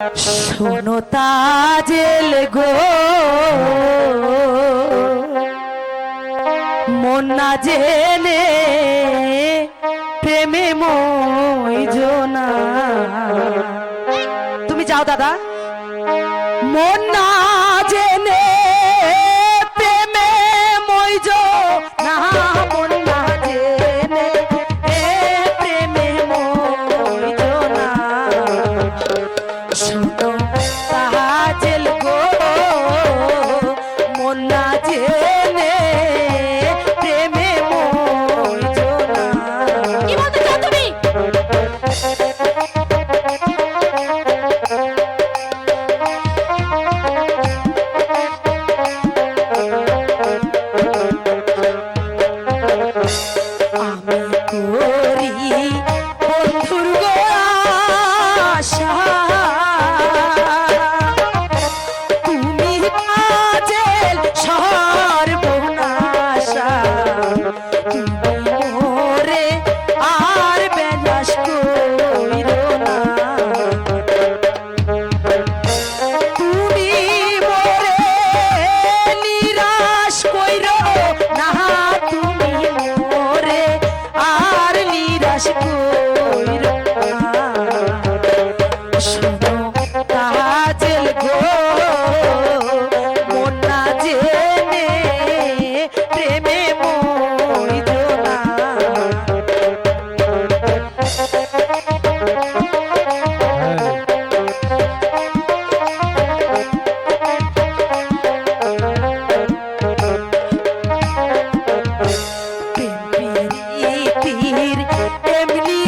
শোনো তাজেল গো। মন্না না জেনে প্রেমে মইজনা তুমি যাও দাদা। মন্না না জেনে তেমনি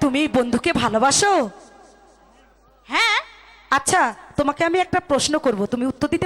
তুমি বন্ধুকে ভালোবাসো? হ্যাঁ। আচ্ছা তোমাকে আমি একটা প্রশ্ন করব তুমি উত্তর দিতে